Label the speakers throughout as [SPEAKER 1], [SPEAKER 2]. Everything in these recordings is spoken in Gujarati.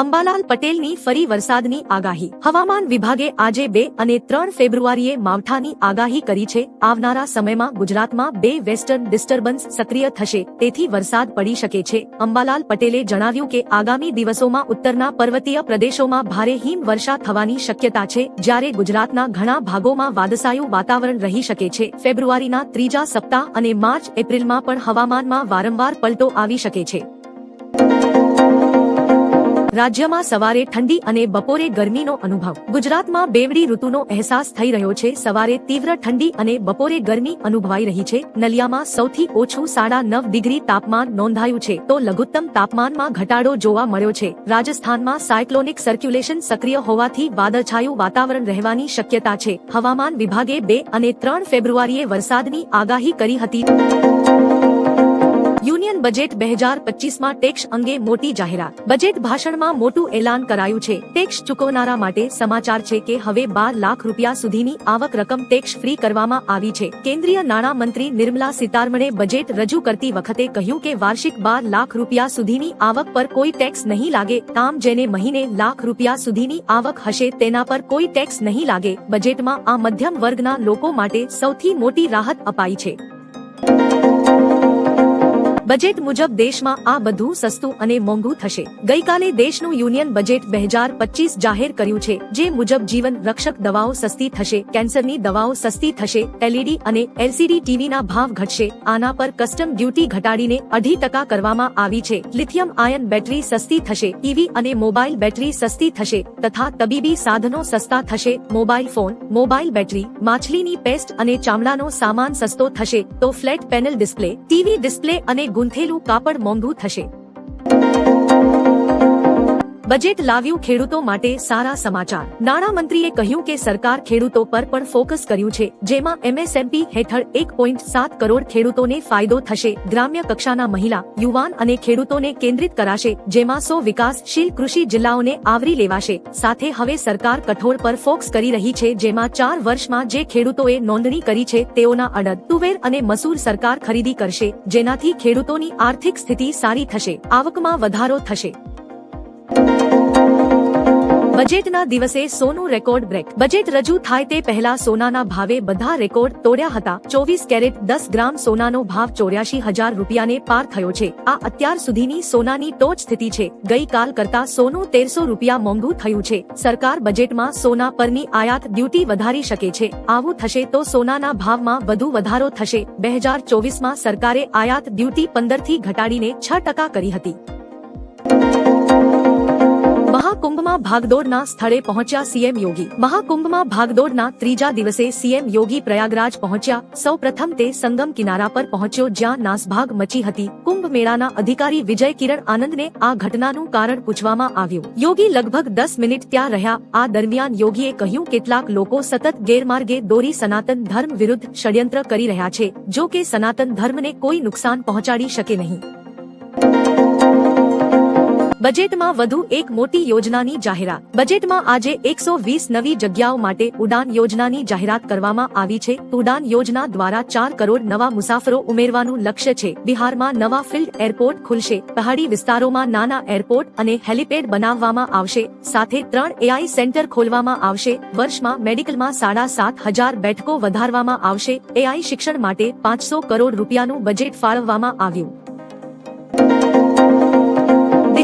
[SPEAKER 1] અંબાલાલ પટેલની ફરી વરસાદની આગાહી. હવામાન વિભાગે આજે બે અને ત્રણ ફેબ્રુઆરીએ માવઠાની આગાહી કરી છે. આવનારા સમયમાં ગુજરાતમાં બે વેસ્ટર્ન ડિસ્ટર્બન્સ સક્રિય થશે. તેથી વરસાદ પડી શકે છે. અંબાલાલ પટેલે જણાવ્યું કે આગામી દિવસોમાં ઉત્તરના પર્વતીય પ્રદેશોમાં ભારે હિમવર્ષા થવાની શક્યતા છે. જ્યારે ગુજરાતના ઘણા ભાગોમાં વાદસાયું વાતાવરણ રહી શકે છે. ફેબ્રુઆરીના ત્રીજા સપ્તાહ અને માર્ચ એપ્રિલમાં પણ હવામાનમાં વારંવાર પલટો આવી શકે છે. રાજ્યમાં સવારે ઠંડી અને બપોરે ગરમીનો અનુભવ. ગુજરાતમાં બેવડી ઋતુનો અહેસાસ થઈ રહ્યો છે. સવારે તીવ્ર ઠંડી અને બપોરે ગરમી અનુભવાઈ રહી છે. નલિયામાં સૌથી ઓછું સાડા નવ ડિગ્રી તાપમાન નોંધાયું છે. તો લઘુત્તમ તાપમાનમાં ઘટાડો જોવા મળ્યો છે. રાજસ્થાનમાં સાયક્લોનિક સર્ક્યુલેશન સક્રિય હોવાથી વાદળછાયું વાતાવરણ રહેવાની શક્યતા છે. હવામાન વિભાગે બે અને ત્રણ ફેબ્રુઆરીએ વરસાદની આગાહી કરી હતી. યુનિયન બજેટ બે હજાર પચીસમાં ટેક્સ અંગે મોટી જાહેરાત. બજેટ ભાષણમાં મોટું એલાન કરાયું છે. ટેક્સ ચૂકવનારા માટે સમાચાર છે કે હવે બાર લાખ રૂપિયા સુધીની આવક રકમ ટેક્સ ફ્રી કરવામાં આવી છે. કેન્દ્રીય નાણાં મંત્રી નિર્મલા સીતારમણે બજેટ રજૂ કરતી વખતે કહ્યું કે વાર્ષિક બાર લાખ રૂપિયા સુધીની આવક પર કોઈ ટેક્સ નહીં લાગે. આમ જેને મહિને લાખ રૂપિયા સુધીની આવક હશે તેના પર કોઈ ટેક્સ નહીં લાગે. બજેટમાં આ મધ્યમ વર્ગના લોકો માટે સૌથી મોટી રાહત અપાઈ છે. બજેટ મુજબ દેશમાં આ બધું સસ્તું અને મોંઘું થશે. ગઈકાલે દેશનું યુનિયન બજેટ બે જાહેર કર્યું છે, જે મુજબ જીવન રક્ષક દવાઓ સસ્તી થશે, કેન્સરની દવાઓ સસ્તી થશે, એલઈડી અને એલસીડી ટીવીના ભાવ ઘટશે, આના પર કસ્ટમ ડ્યુટી ઘટાડીને અઢી ટકા કરવામાં આવી છે. લિથિયમ આયન બેટરી સસ્તી થશે ઈવી અને મોબાઈલ બેટરી સસ્તી થશે, તથા તબીબી સાધનો સસ્તા થશે, મોબાઈલ ફોન, મોબાઈલ બેટરી, માછલીની પેસ્ટ અને ચામડાનો સામાન સસ્તો થશે, તો flat panel display TV display અને ગૂંથેલું કાપડ મોંઘું થશે. બજેટ લાવ્યું ખેડૂતો માટે સારા સમાચાર. નાણામંત્રીએ કહ્યું કે સરકાર ખેડૂતો પર પણ ફોકસ કર્યું છે, જેમાં એમએસએમપી હેઠળ એક પોઈન્ટ સાત કરોડ ખેડૂતોને ફાયદો થશે. ગ્રામ્ય કક્ષાના મહિલા, યુવાન અને ખેડૂતોને કેન્દ્રિત કરાશે, જેમાં સો વિકાસશીલ કૃષિ જિલ્લાઓને આવરી લેવાશે. સાથે હવે સરકાર કઠોળ પર ફોકસ કરી રહી છે, જેમાં ચાર વર્ષમાં જે ખેડૂતોએ નોંધણી કરી છે, તેઓના અડદ, તુવેર અને મસૂર સરકાર ખરીદી કરશે, જેનાથી ખેડૂતોની આર્થિક સ્થિતિ સારી થશે, આવકમાં વધારો થશે. બજેટના દિવસે સોનું રેકોર્ડ બ્રેક. બજેટ રજૂ થાય તે પહેલા સોનાના ભાવે બધા રેકોર્ડ તોડ્યા હતા. ચોવીસ કેરેટ, દસ ગ્રામ સોનાનો ભાવ ચોર્યાસી હજાર રૂપિયાને પાર થયો છે. આ અત્યાર સુધીની સોનાની ટોચ સ્થિતિ છે. ગઈકાલ કરતા સોનું તેરસો રૂપિયા મોંઘું થયું છે. સરકાર બજેટમાં સોના પરની આયાત ડ્યુટી વધારી શકે છે. આવું થશે તો સોનાના ભાવમાં વધુ વધારો થશે. બે હજાર ચોવીસમાં સરકારે આયાત ડ્યુટી પંદરથી ઘટાડીને છ ટકા કરી હતી. મહાકુંભમાં ભાગદોડના સ્થળે પહોંચ્યા સીએમ યોગી. મહાકુંભમાં ભાગદોડના ત્રીજા દિવસે સીએમ યોગી પ્રયાગરાજ પહોંચ્યા. સૌ પ્રથમ તે સંગમ કિનારા પર પહોંચ્યો જ્યાં નાસભાગ મચી હતી. કુંભ મેળાના અધિકારી વિજય કિરણ આનંદને આ ઘટનાનું કારણ પૂછવામાં આવ્યું. યોગી લગભગ દસ મિનિટ ત્યાં રહ્યા. આ દરમિયાન યોગીએ કહ્યું, કેટલાક લોકો સતત ગેરમાર્ગે દોરી સનાતન ધર્મ વિરુદ્ધ ષડયંત્ર કરી રહ્યા છે. જો કે સનાતન ધર્મને કોઈ નુકસાન પહોંચાડી શકે નહીં. બજેટમાં વધુ એક મોટી યોજનાની જાહેરાત. બજેટમાં આજે એકસો વીસ નવી જગ્યાઓ માટે ઉડાન યોજનાની જાહેરાત કરવામાં આવી છે. ઉડાન યોજના દ્વારા ચાર કરોડ નવા મુસાફરો ઉમેરવાનું લક્ષ્ય છે. બિહારમાં નવા ફિલ્ડ એરપોર્ટ ખુલશે. પહાડી વિસ્તારોમાં નાના એરપોર્ટ અને હેલિપેડ બનાવવામાં આવશે. સાથે ત્રણ એઆઈ સેન્ટર ખોલવામાં આવશે. વર્ષમાં મેડિકલમાં સાડા સાત હજાર બેઠકો વધારવામાં આવશે. એઆઈ શિક્ષણ માટે પાંચસો કરોડ રૂપિયાનું બજેટ ફાળવવામાં આવ્યું.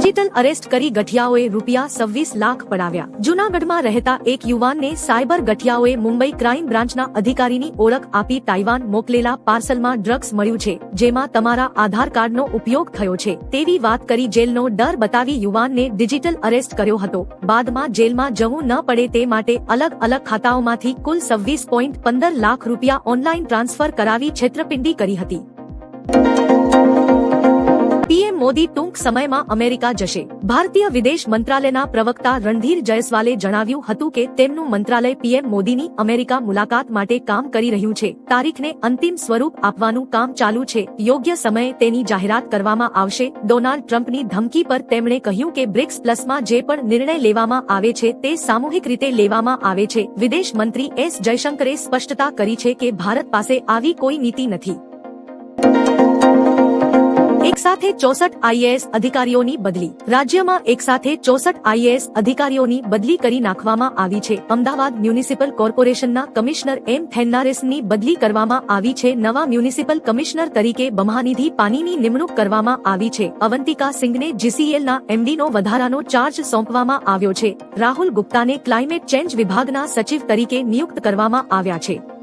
[SPEAKER 1] ડિજિટલ અરેસ્ટ કરી ગઠિયાઓએ રૂપિયા સવ્વીસ લાખ પડાવ્યા. જૂનાગઢમાં રહેતા એક યુવાનને સાયબર ગઠિયાઓએ મુંબઈ ક્રાઇમ બ્રાન્ચના અધિકારીની ઓળખ આપી તાઇવાન મોકલેલા પાર્સલમાં ડ્રગ્સ મળ્યું છે, જેમાં તમારા આધાર કાર્ડનો ઉપયોગ થયો છે. તેવી વાત કરી જેલનો ડર બતાવી યુવાનને ડિજિટલ અરેસ્ટ કર્યો હતો. બાદમાં જેલમાં જવું ન પડે તે માટે અલગ અલગ ખાતાઓમાંથી કુલ સવ્વીસ પોઈન્ટ પંદર લાખ રૂપિયા ઓનલાઈન ટ્રાન્સફર કરાવી છેતરપિંડી કરી હતી. પીએમ મોદી ટૂંક સમયમાં અમેરિકા જશે. ભારતીય વિદેશ મંત્રાલયના પ્રવક્તા રણધીર જયસ્વાલે જણાવ્યું હતું કે તેમનું મંત્રાલય પીએમ મોદીની અમેરિકા મુલાકાત માટે કામ કરી રહ્યું છે. તારીખને અંતિમ સ્વરૂપ આપવાનું કામ ચાલુ છે. યોગ્ય સમયે તેની જાહેરાત કરવામાં આવશે. ડોનાલ્ડ ટ્રમ્પની ધમકી પર તેમણે કહ્યું કે બ્રિક્સ પ્લસમાં જે પણ નિર્ણય લેવામાં આવે છે તે સામૂહિક રીતે લેવામાં આવે છે. વિદેશ મંત્રી એસ જયશંકરે સ્પષ્ટતા કરી છે કે ભારત પાસે આવી કોઈ નીતિ નથી. સાથે ચોસઠ આઈએએસ અધિકારીઓની બદલી. રાજ્યમાં એક સાથે ચોસઠ આઈએએસ અધિકારીઓની બદલી કરી નાખવામાં આવી છે. અમદાવાદ મ્યુનિસિપલ કોર્પોરેશનના કમિશનર એમ થેન્નારેસની બદલી કરવામાં આવી છે. નવા મ્યુનિસિપલ કમિશનર તરીકે બમહાનિધિ પાનીની નિમણૂક કરવામાં આવી છે. અવંતિકા સિંઘને જીસીએલના એમડીનો વધારાનો ચાર્જ સોંપવામાં આવ્યો છે. રાહુલ ગુપ્તાને ક્લાઇમેટ ચેન્જ વિભાગના સચિવ તરીકે નિયુક્ત કરવામાં આવ્યા છે.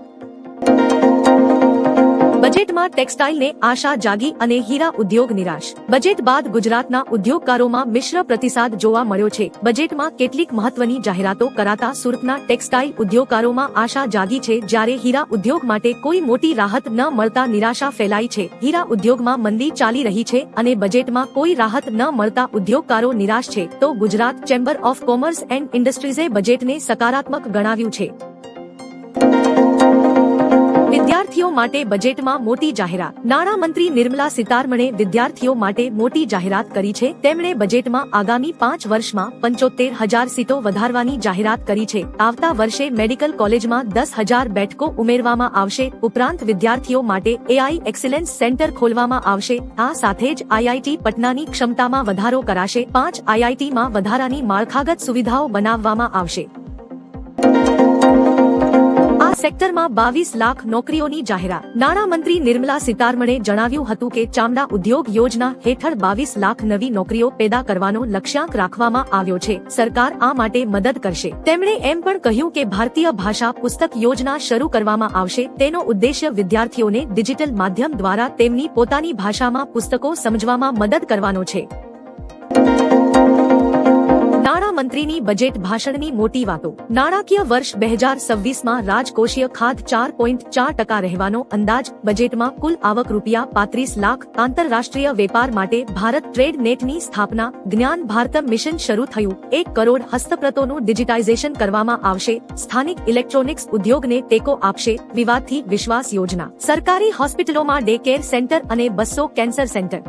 [SPEAKER 1] બજેટમાં ટેક્સટાઇલને આશા, જાગી અને હીરા ઉદ્યોગ નિરાશ. બજેટ બાદ ગુજરાતના ઉદ્યોગકારોમાં મિશ્ર પ્રતિસાદ જોવા મળ્યો છે. બજેટમાં કેટલીક મહત્વની જાહેરાતો કરાતા સુરતના ટેક્સટાઇલ ઉદ્યોગકારોમાં આશા જાગી છે. જ્યારે હીરા ઉદ્યોગ માટે કોઈ મોટી રાહત ન મળતા નિરાશા ફેલાઈ છે. હીરા ઉદ્યોગમાં મંદી ચાલી રહી છે અને બજેટમાં કોઈ રાહત ન મળતા ઉદ્યોગકારો નિરાશ છે. તો Gujarat chamber of commerce and ઇન્ડસ્ટ્રીઝે બજેટને સકારાત્મક ગણાવ્યું છે. વિદ્યાર્થીઓ માટે બજેટમાં મોટી જાહેરાત. નાણામંત્રી નિર્મલા સીતારમણે વિદ્યાર્થીઓ માટે મોટી જાહેરાત કરી છે. તેમણે બજેટમાં આગામી પાંચ વર્ષમાં પંચોતેર હજાર સીટો વધારવાની જાહેરાત કરી છે. આવતા વર્ષે મેડિકલ કોલેજમાં દસ હજાર બેઠકો ઉમેરવામાં આવશે. ઉપરાંત વિદ્યાર્થીઓ માટે એઆઈ એક્સેલન્સ સેન્ટર ખોલવામાં આવશે. આ સાથે જ આઈઆઈટી પટનાની ક્ષમતામાં વધારો કરાશે. પાંચ આઈઆઈટીમાં વધારાની માળખાગત સુવિધાઓ બનાવવામાં આવશે. સેક્ટરમાં બાવીસ લાખ નોકરીઓની જાહેરાત. નાણામંત્રી નિર્મલા સીતારમણે જણાવ્યું હતું કે ચામડા ઉદ્યોગ યોજના હેઠળ બાવીસ લાખ નવી નોકરીઓ પેદા કરવાનો લક્ષ્યાંક રાખવામાં આવ્યો છે. સરકાર આ માટે મદદ કરશે. તેમણે એમ પણ કહ્યું કે ભારતીય ભાષા પુસ્તક યોજના શરૂ કરવામાં આવશે. તેનો ઉદ્દેશ્ય વિદ્યાર્થીઓને ડિજિટલ માધ્યમ દ્વારા તેમની પોતાની ભાષામાં પુસ્તકો સમજવામાં મદદ કરવાનો છે. નાણામંત્રીની બજેટ ભાષણની મોટી વાતો. નાણાકીય વર્ષ બે હજાર છવ્વીસમાં રાજકોષીય ખાધ ચાર પોઈન્ટ ચાર ટકા રહેવાનો અંદાજ, બજેટમાં કુલ આવક રૂપિયા પાંત્રીસ લાખ આંતરરાષ્ટ્રીય વેપાર માટે ભારત ટ્રેડ નેટની સ્થાપના, જ્ઞાન ભારતમ મિશન શરૂ થયું, એક કરોડ હસ્તપ્રતોનું ડિજિટાઇઝેશન કરવામાં આવશે, સ્થાનિક ઇલેક્ટ્રોનિક્સ ઉદ્યોગને ટેકો આપશે, વિવાદથી વિશ્વાસ યોજના. સરકારી હોસ્પિટલોમાં ડે કેર સેન્ટર અને બસો કેન્સર સેન્ટર.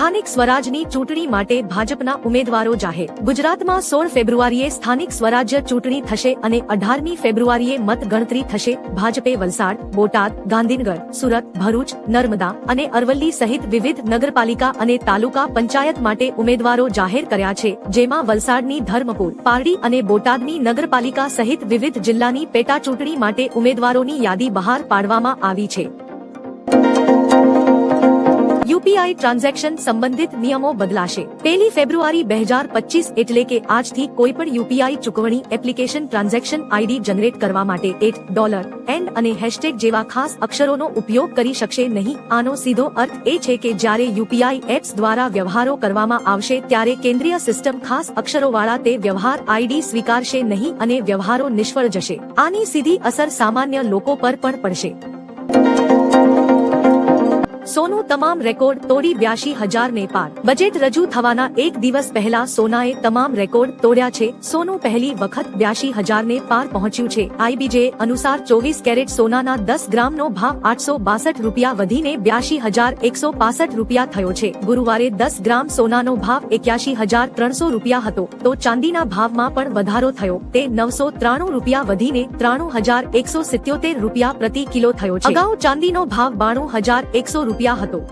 [SPEAKER 1] સ્થાનિક સ્વરાજની ચૂંટણી માટે ભાજપના ઉમેદવારો જાહેર. ગુજરાતમાં સોળ ફેબ્રુઆરીએ સ્થાનિક સ્વરાજ્ય ચૂંટણી થશે અને અઢારમી ફેબ્રુઆરીએ મતગણતરી થશે. ભાજપે વલસાડ, બોટાદ, ગાંધીનગર, સુરત, ભરૂચ, નર્મદા અને અરવલ્લી સહિત વિવિધ નગરપાલિકા અને તાલુકા પંચાયત માટે ઉમેદવારો જાહેર કર્યા છે. જેમાં વલસાડની ધર્મપુર, પારડી અને બોટાદની નગરપાલિકા સહિત વિવિધ જિલ્લાની પેટા ચૂંટણી માટે ઉમેદવારોની યાદી બહાર પાડવામાં આવી છે. યુપીઆઈ ટ્રાન્ઝેક્શન સંબંધિત નિયમો બદલાશે. પહેલી ફેબ્રુઆરી બે હજાર પચીસ એટલે કે આજથી કોઈ પણ યુપીઆઈ ચૂકવણી એપ્લિકેશન ટ્રાન્ઝેક્શન આઈડી જનરેટ કરવા માટે એક ડોલર એન્ડ અને હેશટેગ જેવા ખાસ અક્ષરોનો ઉપયોગ કરી શકશે નહીં. આનો સીધો અર્થ એ છે કે જ્યારે યુપીઆઈ એપ્સ દ્વારા વ્યવહારો કરવામાં આવશે ત્યારે કેન્દ્રીય સિસ્ટમ ખાસ અક્ષરોવાળા તે વ્યવહાર આઈડી સ્વીકારશે નહીં અને વ્યવહારો નિષ્ફળ જશે. આની સીધી અસર સામાન્ય લોકો પર પણ પડશે. સોનું તમામ રેકોર્ડ તોડી બ્યાસી હજાર ને પાર બજેટ રજૂ થવાના એક દિવસ પહેલા સોનાએ તમામ રેકોર્ડ તોડ્યા છે. સોનું પહેલી વખત બ્યાસી હજાર ને પાર પહોંચ્યું છે. આઈબીજે અનુસાર ચોવીસ કેરેટ સોનાના દસ ગ્રામનો ભાવ આઠસો બાસઠ રૂપિયા વધીને બ્યાસી હજાર એકસો પાસઠ રૂપિયા થયો છે. ગુરુવારે દસ ગ્રામ સોનાનો ભાવ એક્યાસી હજાર ત્રણસો રૂપિયા હતો. તો ચાંદીના ભાવમાં પણ વધારો થયો. તે નવસો ત્રાણું રૂપિયા વધીને ત્રાણું હજાર એકસો સિત્યોતેર રૂપિયા પ્રતિ કિલો થયો છે. અગાઉ ચાંદીનો ભાવ બાણું હજાર એકસો રૂપિયા હતો.